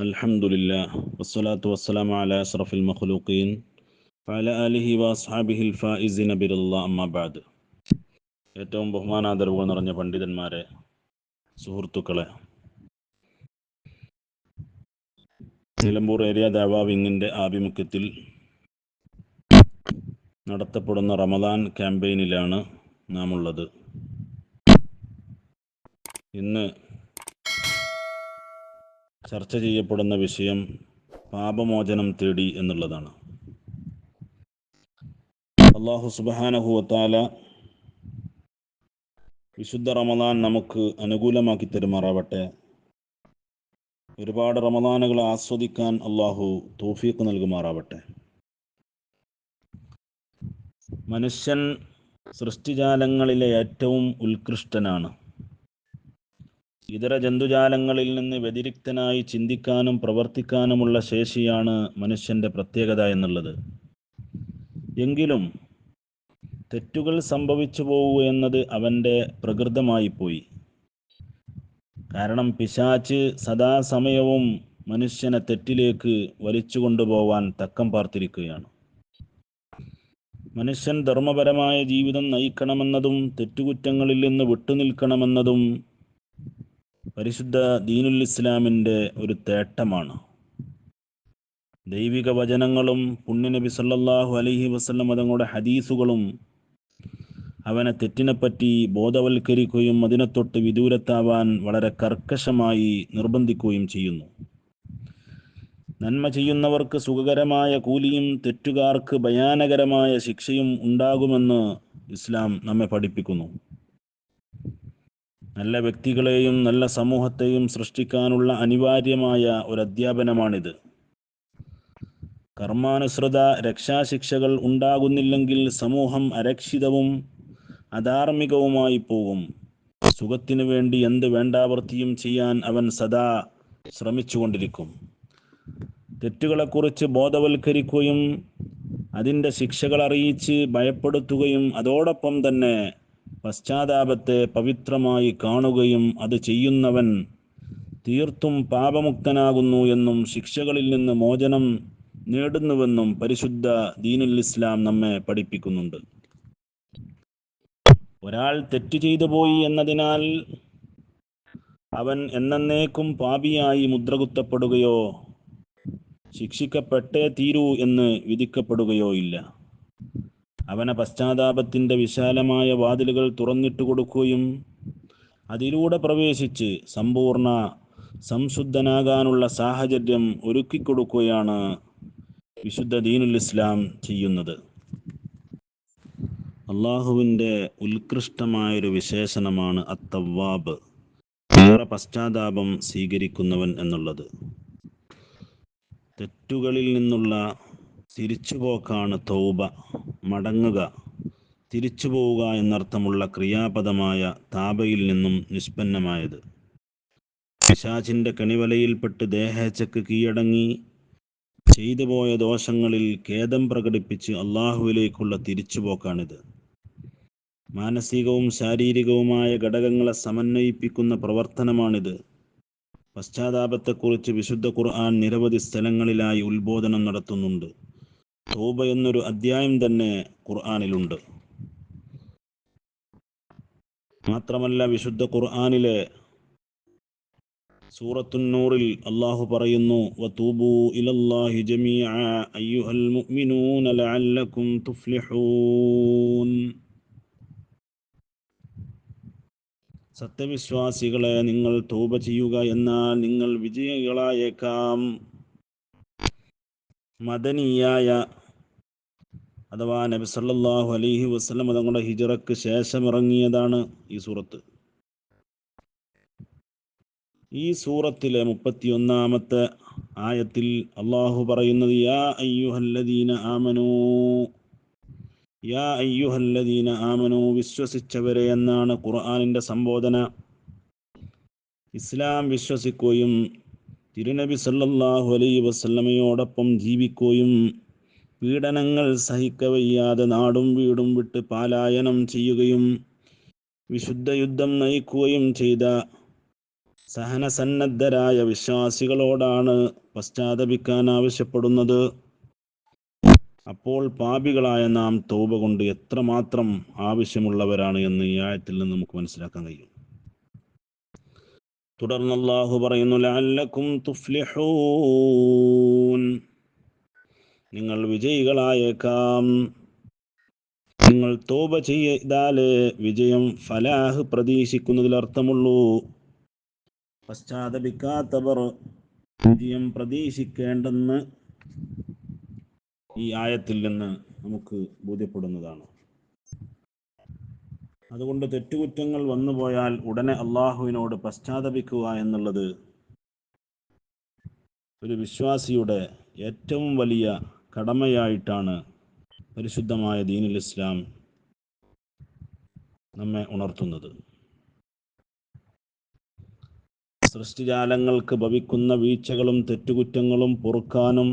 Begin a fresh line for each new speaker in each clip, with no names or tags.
الحمد لله والصلاة والسلام على أشرف المخلوقين وعلى آله وأصحابه الفائزين برضا أما بعد ഏറ്റവും ബഹുമാനാദരവുകൾ നിറഞ്ഞ പണ്ഡിതന്മാരെ സുഹൃത്തുക്കളെ നിലമ്പൂർ ഏരിയ ദാവാ വിങ്ങിൻ്റെ ആഭിമുഖ്യത്തിൽ നടത്തപ്പെടുന്ന റമദാൻ ക്യാമ്പയിനിലാണ് നാം ഉള്ളത് ഇന്ന് ചർച്ച ചെയ്യപ്പെടുന്ന വിഷയം പാപമോചനം തേടി എന്നുള്ളതാണ്. അള്ളാഹു സുബാനഹുവത്താല വിശുദ്ധ റമദാൻ നമുക്ക് അനുകൂലമാക്കി തരുമാറാവട്ടെ. ഒരുപാട് റമദാനുകൾ ആസ്വദിക്കാൻ അള്ളാഹു തോഫീക്ക് നൽകുമാറാവട്ടെ. മനുഷ്യൻ സൃഷ്ടിജാലങ്ങളിലെ ഏറ്റവും ഉത്കൃഷ്ടനാണ്. ഇതര ജന്തുജാലങ്ങളിൽ നിന്ന് വ്യതിരിക്തനായി ചിന്തിക്കാനും പ്രവർത്തിക്കാനുമുള്ള ശേഷിയാണ് മനുഷ്യന്റെ പ്രത്യേകത എന്നുള്ളത്. എങ്കിലും തെറ്റുകൾ സംഭവിച്ചു പോവുക എന്നത് അവന്റെ പ്രകൃതമായി പോയി കാരണം പിശാച്ച് സദാസമയവും മനുഷ്യനെ തെറ്റിലേക്ക് വലിച്ചു കൊണ്ടുപോവാൻ തക്കം പാർത്തിരിക്കുകയാണ്. മനുഷ്യൻ ധർമ്മപരമായ ജീവിതം നയിക്കണമെന്നതും തെറ്റുകുറ്റങ്ങളിൽ നിന്ന് വിട്ടുനിൽക്കണമെന്നതും പരിശുദ്ധ ദീനുൽ ഇസ്ലാമിന്റെ ഒരു തേട്ടമാണ്. ദൈവിക വചനങ്ങളും പുണ്യനബി സല്ലാഹു അലഹി വസ്ലം തങ്ങളുടെ ഹദീസുകളും അവനെ തെറ്റിനെപ്പറ്റി ബോധവൽക്കരിക്കുകയും അതിനെ തൊട്ട് വിദൂരത്താവാൻ വളരെ കർക്കശമായി നിർബന്ധിക്കുകയും ചെയ്യുന്നു. നന്മ ചെയ്യുന്നവർക്ക് സുഖകരമായ കൂലിയും തെറ്റുകാർക്ക് ഭയാനകരമായ ശിക്ഷയും ഉണ്ടാകുമെന്ന് ഇസ്ലാം നമ്മെ പഠിപ്പിക്കുന്നു. നല്ല വ്യക്തികളെയും നല്ല സമൂഹത്തെയും സൃഷ്ടിക്കാനുള്ള അനിവാര്യമായ ഒരു അധ്യാപനമാണിത് കർമാനുസൃത രക്ഷാശിക്ഷകൾ ഉണ്ടാകുന്നില്ലെങ്കിൽ സമൂഹം അരക്ഷിതവും അധാർമികവുമായി പോകും. സുഖത്തിനു വേണ്ടി എന്ത് വേണ്ടാവർത്തിയും ചെയ്യാൻ അവൻ സദാ ശ്രമിച്ചുകൊണ്ടിരിക്കും. തെറ്റുകളെക്കുറിച്ച് ബോധവൽക്കരിക്കുകയും അതിന്റെ ശിക്ഷകൾ അറിയിച്ച് ഭയപ്പെടുത്തുകയും അതോടൊപ്പം തന്നെ പശ്ചാത്താപത്തെ പവിത്രമായി കാണുകയും അത് ചെയ്യുന്നവൻ തീർത്തും പാപമുക്തനാകുന്നു എന്നും ശിക്ഷകളിൽ നിന്ന് മോചനം നേടുന്നുവെന്നും പരിശുദ്ധ ദീനുൽ ഇസ്ലാം നമ്മെ പഠിപ്പിക്കുന്നുണ്ട്. ഒരാൾ തെറ്റ് ചെയ്തു പോയി എന്നതിനാൽ അവൻ എന്നേക്കും പാപിയായി മുദ്രകുത്തപ്പെടുകയോ ശിക്ഷിക്കപ്പെട്ടേ തീരൂ എന്ന് വിധിക്കപ്പെടുകയോ ഇല്ല. അവനെ പശ്ചാത്താപത്തിന്റെ വിശാലമായ വാതിലുകൾ തുറന്നിട്ട് കൊടുക്കുകയും അതിലൂടെ പ്രവേശിച്ച് സമ്പൂർണ സംശുദ്ധനാകാനുള്ള സാഹചര്യം ഒരുക്കിക്കൊടുക്കുകയാണ് വിശുദ്ധ ദീനുൽ ഇസ്ലാം ചെയ്യുന്നത്. അള്ളാഹുവിന്റെ ഉത്കൃഷ്ടമായൊരു വിശേഷണമാണ് അത്തവാബ് ഏറെ പശ്ചാത്താപം സ്വീകരിക്കുന്നവൻ എന്നുള്ളത്. തെറ്റുകളിൽ നിന്നുള്ള തിരിച്ചുപോക്കാണ് തൗബ. മടങ്ങുക തിരിച്ചു പോവുക എന്നർത്ഥമുള്ള ക്രിയാപദമായ താപയിൽ നിന്നും നിഷ്പന്നമായത്. പിശാചിന്റെ കണിവലയിൽപ്പെട്ട് ദേഹച്ചക്ക് കീഴടങ്ങി. ചെയ്തു പോയ ദോഷങ്ങളിൽ ഖേദം പ്രകടിപ്പിച്ച് അള്ളാഹുവിലേക്കുള്ള തിരിച്ചുപോക്കാണിത്. മാനസികവും ശാരീരികവുമായ ഘടകങ്ങളെ സമന്വയിപ്പിക്കുന്ന പ്രവർത്തനമാണിത്. പശ്ചാത്താപത്തെക്കുറിച്ച് വിശുദ്ധ ഖുർആൻ നിരവധി സ്ഥലങ്ങളിലായി ഉത്ബോധനം നടത്തുന്നുണ്ട്. തോബ എന്നൊരു അധ്യായം തന്നെ ഖുർആനിലുണ്ട്. മാത്രമല്ല വിശുദ്ധ ഖുർആനിലെ സൂറത്തുന്നൂറിൽ അള്ളാഹു പറയുന്നു അയ്യുഹൽ മുഅ്മിനൂന സത്യവിശ്വാസികളെ നിങ്ങൾ തൗബ ചെയ്യുക എന്നാൽ നിങ്ങൾ വിജയികളായേക്കാം. മദനിയായ അഥവാ നബി സല്ലല്ലാഹു അലൈഹി വസല്ലം തങ്ങളുടെ ഹിജറക്ക് ശേഷം ഇറങ്ങിയതാണ് ഈ സൂറത്ത്. ഈ സൂറത്തിലെ മുപ്പത്തിയൊന്നാമത്തെ ആയത്തിൽ അള്ളാഹു പറയുന്നത് യാ അയ്യുഹല്ലദീന ആമനു യാ അയ്യുഹല്ലദീന ആമനു വിശ്വസിച്ചവരെ എന്നാണ് ഖുർആാനിന്റെ സംബോധന. ഇസ്ലാം വിശ്വസിക്കുകയും തിരുനബി സല്ലല്ലാഹു അലൈഹി വസല്ലമയോടൊപ്പം ജീവിക്കുകയും പീഡനങ്ങൾ സഹിക്കവയ്യാതെ നാടും വീടും വിട്ട് പാലായനം ചെയ്യുകയും വിശുദ്ധ യുദ്ധം നയിക്കുകയും ചെയ്ത സഹനസന്നദ്ധരായ വിശ്വാസികളോടാണ് പശ്ചാത്തപിക്കാൻ ആവശ്യപ്പെടുന്നത്. അപ്പോൾ പാപികളായ നാം തോപ കൊണ്ട് എത്രമാത്രം ആവശ്യമുള്ളവരാണ് എന്ന് ഈ ആയത്തിൽ നിന്ന് നമുക്ക് മനസ്സിലാക്കാൻ കഴിയും. തുടർന്ന് അള്ളാഹു പറയുന്നു ലഅല്ലക്കും തുഫ്ലിഹൂൻ. നിങ്ങൾ വിജയികളായേക്കാം. നിങ്ങൾ തോപ ചെയ്താലേ വിജയം ഫലാഹ് പ്രതീക്ഷിക്കുന്നതിൽ അർത്ഥമുള്ളൂ. പശ്ചാത്തപിക്കാത്തവർ വിജയം പ്രതീക്ഷിക്കേണ്ടെന്ന് ഈ ആയത്തിൽ നിന്ന് നമുക്ക് ബോധ്യപ്പെടുന്നതാണ്. അതുകൊണ്ട് തെറ്റുകുറ്റങ്ങൾ വന്നുപോയാൽ ഉടനെ അള്ളാഹുവിനോട് പശ്ചാത്തപിക്കുക എന്നുള്ളത് ഒരു വിശ്വാസിയുടെ ഏറ്റവും വലിയ കടമയായിട്ടാണ് പരിശുദ്ധമായ ദീനുൽ ഇസ്ലാം നമ്മെ ഉണർത്തുന്നത്. സൃഷ്ടിജാലങ്ങൾക്ക് ഭവിക്കുന്ന വീഴ്ചകളും തെറ്റുകുറ്റങ്ങളും പൊറുക്കാനും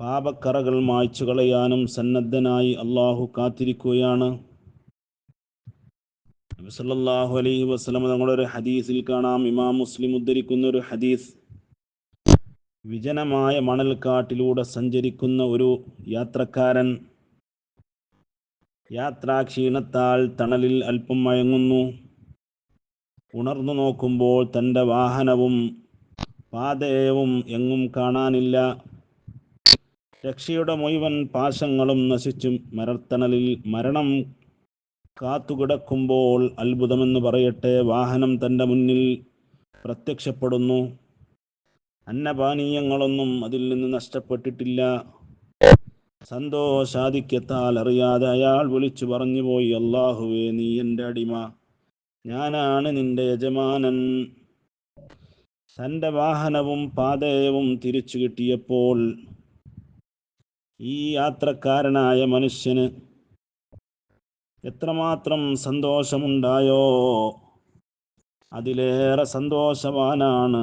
പാപക്കറകൾ മായ്ച്ചു കളയാനും സന്നദ്ധനായി അള്ളാഹു കാത്തിരിക്കുകയാണ്. അലൈഹി വസ്ലം തങ്ങളുടെ ഒരു ഹദീസിൽ കാണാം. ഇമാം മുസ്ലിം ഉദ്ധരിക്കുന്ന ഒരു ഹദീസ്. വിജനമായ മണൽക്കാട്ടിലൂടെ സഞ്ചരിക്കുന്ന ഒരു യാത്രക്കാരൻ യാത്രാക്ഷീണത്താൽ തണലിൽ അല്പം മയങ്ങുന്നു. ഉണർന്നു നോക്കുമ്പോൾ തന്റെ വാഹനവും പാതയവും എങ്ങും കാണാനില്ല. രക്ഷയുടെ മുഴുവൻ പാശങ്ങളും നശിച്ചും. മരത്തണലിൽ മരണം കാത്തുകിടക്കുമ്പോൾ അത്ഭുതമെന്ന് പറയട്ടെ വാഹനം തന്റെ മുന്നിൽ പ്രത്യക്ഷപ്പെടുന്നു. അന്നപാനീയങ്ങളൊന്നും അതിൽ നിന്ന് നഷ്ടപ്പെട്ടിട്ടില്ല. സന്തോഷാധിക്യത്താൽ അറിയാതെ അയാൾ വിളിച്ചു പറഞ്ഞു പോയി അള്ളാഹുവേ നീ എന്റെ അടിമ. ഞാനാണ് നിന്റെ യജമാനൻ. തന്റെ വാഹനവും പാതയവും തിരിച്ചു കിട്ടിയപ്പോൾ ഈ യാത്രക്കാരനായ മനുഷ്യന് എത്രമാത്രം സന്തോഷമുണ്ടായോ? അതിലേറെ സന്തോഷവാനാണ്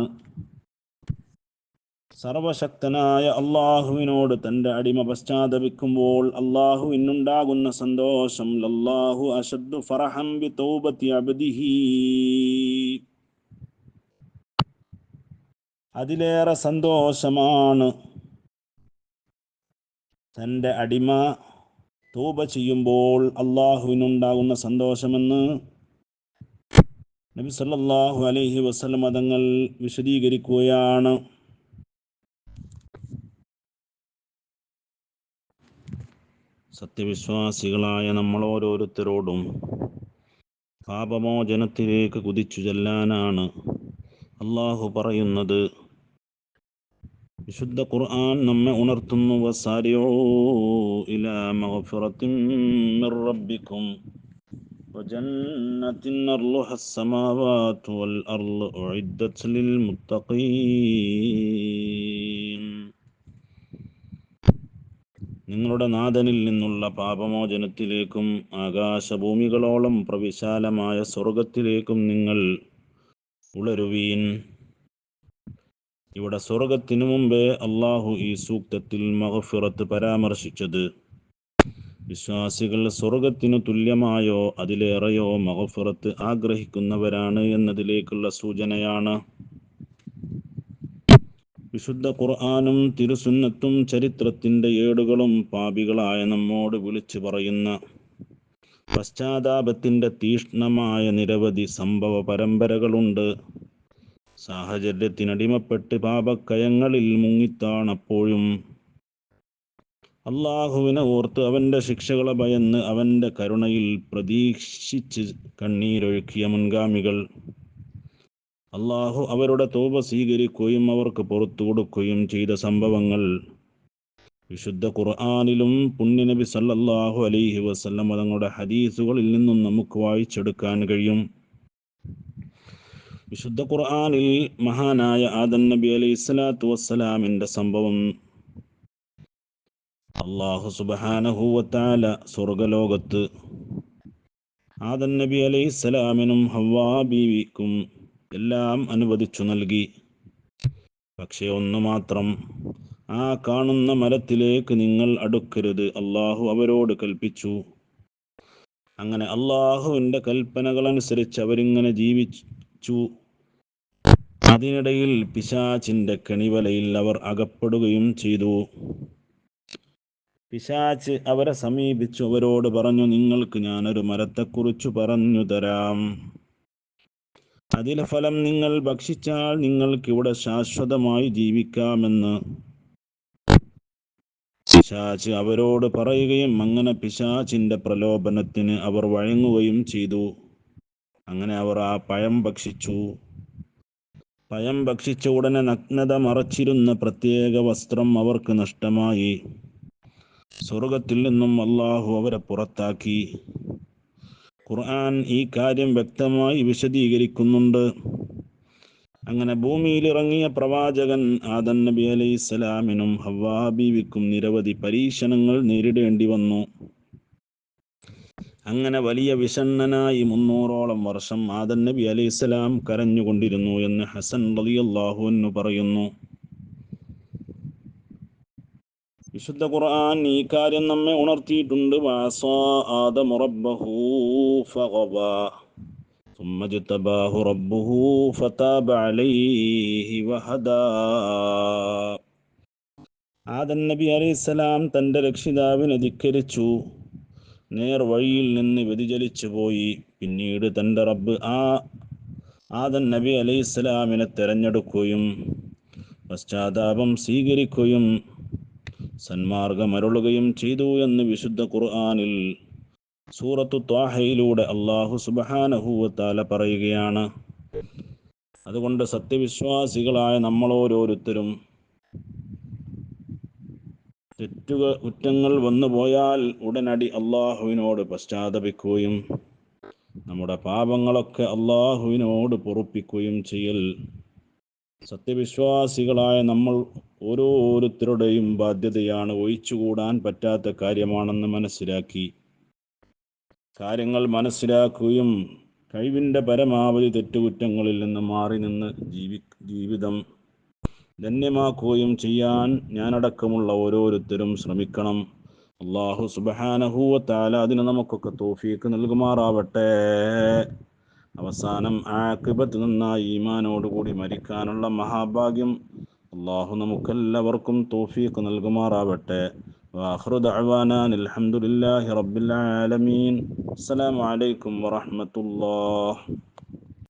സർവശക്തനായ അള്ളാഹുവിനോട് തന്റെ അടിമ പശ്ചാത്തപിക്കുമ്പോൾ അള്ളാഹുവിനുണ്ടാകുന്ന സന്തോഷം. ലല്ലാഹു അഷദ്ദു ഫറഹം ബി തൗബത്തി അബ്ദിഹി. അതിലേറെ സന്തോഷമാണ് തന്റെ അടിമ തൂപ ചെയ്യുമ്പോൾ അള്ളാഹുവിനുണ്ടാകുന്ന സന്തോഷമെന്ന് നബി സല്ലല്ലാഹു അലൈഹി വസല്ലം തങ്ങൾ വിശദീകരിക്കുകയാണ്. സത്യവിശ്വാസികളായ നമ്മൾ ഓരോരുത്തരോടും പാപമോചനത്തിലേക്ക് കുതിച്ചു ചെല്ലാനാണ് അള്ളാഹു പറയുന്നത് വിശുദ്ധ ഖുർആൻ നമ്മെ ഉണർത്തുന്നു വസാരിഊ ഇലാ മഗ്ഫിറത്തിൻ മിർ റബ്ബിക്കും وجنة أرضها السماوات والأرض أعدت للمتقين നിങ്ങളുടെ നാഥനിൽ നിന്നുള്ള പാപമോചനത്തിലേക്കും ആകാശഭൂമികളോളം പ്രവിശാലമായ സ്വർഗത്തിലേക്കും നിങ്ങൾ ഉളരുവീൻ. ഇവിടെ സ്വർഗത്തിനു മുമ്പേ അള്ളാഹു ഈ സൂക്തത്തിൽ മഹഫിറത്ത് പരാമർശിച്ചത്. വിശ്വാസികൾ സ്വർഗത്തിനു തുല്യമായോ അതിലേറെയോ മഹഫിറത്ത് ആഗ്രഹിക്കുന്നവരാണ് എന്നതിലേക്കുള്ള സൂചനയാണ്. വിശുദ്ധ ഖുർആാനും തിരുസുന്നത്തും ചരിത്രത്തിന്റെ ഏടുകളും പാപികളായ നമ്മോട് വിളിച്ചു പറയുന്ന പശ്ചാത്താപത്തിന്റെ തീഷ്ണമായ നിരവധി സംഭവ പരമ്പരകളുണ്ട്. സാഹചര്യത്തിനടിമപ്പെട്ട് പാപക്കയങ്ങളിൽ മുങ്ങിത്താണപ്പോഴും അള്ളാഹുവിനെ ഓർത്ത് അവന്റെ ശിക്ഷകളെ ഭയന്ന് അവന്റെ കരുണയിൽ പ്രതീക്ഷിച്ച് കണ്ണീരൊഴുക്കിയ മുൻഗാമികൾ. അള്ളാഹു അവരുടെ തോപ സ്വീകരിക്കുകയും അവർക്ക് പുറത്തു കൊടുക്കുകയും ചെയ്ത സംഭവങ്ങൾ വിശുദ്ധ ഖുർആാനിലും പുണ്യനബി സല്ലല്ലാഹു അലൈഹി വസല്ലം തങ്ങളുടെ ഹദീസുകളിൽ നിന്നും നമുക്ക് വായിച്ചെടുക്കാൻ കഴിയും. വിശുദ്ധ ഖുർആാനിൽ മഹാനായ ആദൻ നബി അലൈഹി സ്വലാത്തു വസ്സലാമിന്റെ സംഭവം അള്ളാഹു സുബഹാനഹൂവത്താല സ്വർഗലോകത്ത് ആദൻ നബി അലൈഹി സ്വലാമിനും ബീവിക്കും എല്ലാം അനുവദിച്ചു നൽകി. പക്ഷേ ഒന്ന് മാത്രം. ആ കാണുന്ന മരത്തിലേക്ക് നിങ്ങൾ അടുക്കരുത്. അള്ളാഹു അവരോട് കൽപ്പിച്ചു. അങ്ങനെ അള്ളാഹുവിന്റെ കൽപ്പനകളനുസരിച്ച് അവരിങ്ങനെ ജീവിച്ചു. അതിനിടയിൽ പിശാചിന്റെ കെണിവലയിൽ അവർ അകപ്പെടുകയും ചെയ്തു. പിശാച്ച് അവരെ സമീപിച്ചു. അവരോട് പറഞ്ഞു നിങ്ങൾക്ക് ഞാനൊരു മരത്തെക്കുറിച്ച് പറഞ്ഞു തരാം. അതിലെ ഫലം നിങ്ങൾ ഭക്ഷിച്ചാൽ നിങ്ങൾക്ക് ഇവിടെ ശാശ്വതമായി ജീവിക്കാമെന്ന്. പിശാച്ച് അവരോട് പറയുകയും അങ്ങനെ പിശാചിന്റെ പ്രലോഭനത്തിന് അവർ വഴങ്ങുകയും ചെയ്തു. അങ്ങനെ അവർ ആ പഴം ഭക്ഷിച്ചു. പഴം ഭക്ഷിച്ച ഉടനെ നഗ്നത മറച്ചിരുന്ന പ്രത്യേക വസ്ത്രം അവർക്ക് നഷ്ടമായി. സ്വർഗത്തിൽ നിന്നും അള്ളാഹു അവരെ പുറത്താക്കി. ഖുർആൻ ഈ കാര്യം വ്യക്തമായി വിശദീകരിക്കുന്നുണ്ട്. അങ്ങനെ ഭൂമിയിൽ ഇറങ്ങിയ പ്രവാചകൻ ആദൻ നബി അലൈഹി സ്വലാമിനും ഹവാബീവിക്കും നിരവധി പരീക്ഷണങ്ങൾ നേരിടേണ്ടി വന്നു. അങ്ങനെ വലിയ വിഷണ്ണനായി മുന്നൂറോളം വർഷം ആദൻ നബി അലൈഹി സ്വലാം കരഞ്ഞുകൊണ്ടിരുന്നു എന്ന് ഹസൻ റളിയല്ലാഹു അൻഹു പറയുന്നു. വിശുദ്ധ ഖുർആൻ ഈ കാര്യം നമ്മെ ഉണർത്തിയിട്ടുണ്ട്. ആദൻ നബി അലൈഹിസ്സലാം തന്റെ രക്ഷിതാവിനെ ധിക്കരിച്ചു. നേർ വഴിയിൽ നിന്ന് വ്യതിചലിച്ചു പോയി. പിന്നീട് തന്റെ റബ്ബ് ആ ആദൻ നബി അലൈഹിസ്സലാമിനെ തിരഞ്ഞെടുക്കുകയും പശ്ചാത്താപം സ്വീകരിക്കുകയും സന്മാർഗമരുളുകയും ചെയ്തു എന്ന് വിശുദ്ധ ഖുർആാനിൽ സൂറത്തു ത്വാഹയിലൂടെ അള്ളാഹു സുബഹാനഹൂവത്താല പറയുകയാണ്. അതുകൊണ്ട് സത്യവിശ്വാസികളായ നമ്മളോരോരുത്തരും തെറ്റുക കുറ്റങ്ങൾ വന്നുപോയാൽ ഉടനടി അള്ളാഹുവിനോട് പശ്ചാത്തപിക്കുകയും നമ്മുടെ പാപങ്ങളൊക്കെ അള്ളാഹുവിനോട് പൊറുപ്പിക്കുകയും ചെയ്യൽ. സത്യവിശ്വാസികളായ നമ്മൾ ഓരോരുത്തരുടെയും ബാധ്യതയാണ് ഒഴിച്ചുകൂടാൻ പറ്റാത്ത കാര്യമാണെന്ന് മനസ്സിലാക്കി. കാര്യങ്ങൾ മനസ്സിലാക്കുകയും കഴിവിന്റെ പരമാവധി തെറ്റുകുറ്റങ്ങളിൽ നിന്ന് മാറി നിന്ന് ജീവി ജീവിതം ധന്യമാക്കുകയും ചെയ്യാൻ ഞാനടക്കമുള്ള ഓരോരുത്തരും ശ്രമിക്കണം. അള്ളാഹു സുബഹാനഹൂവത്താല അതിന് നമുക്കൊക്കെ തോഫീക്ക് നൽകുമാറാവട്ടെ. അവസാനം ആക്കിബത്ത് നന്നായി ഈമാനോടുകൂടി മരിക്കാനുള്ള മഹാഭാഗ്യം അള്ളാഹു നമുക്കെല്ലാവർക്കും തോഫീക്ക് നൽകുമാറാവട്ടെ. വാഹൃദ് അഹ്വാനാൻ അലഹമുല്ലാഹി റബ്ബിൽ ആലമീൻ. അസ്സലാമലൈക്കും വറഹമത്തുല്ലാ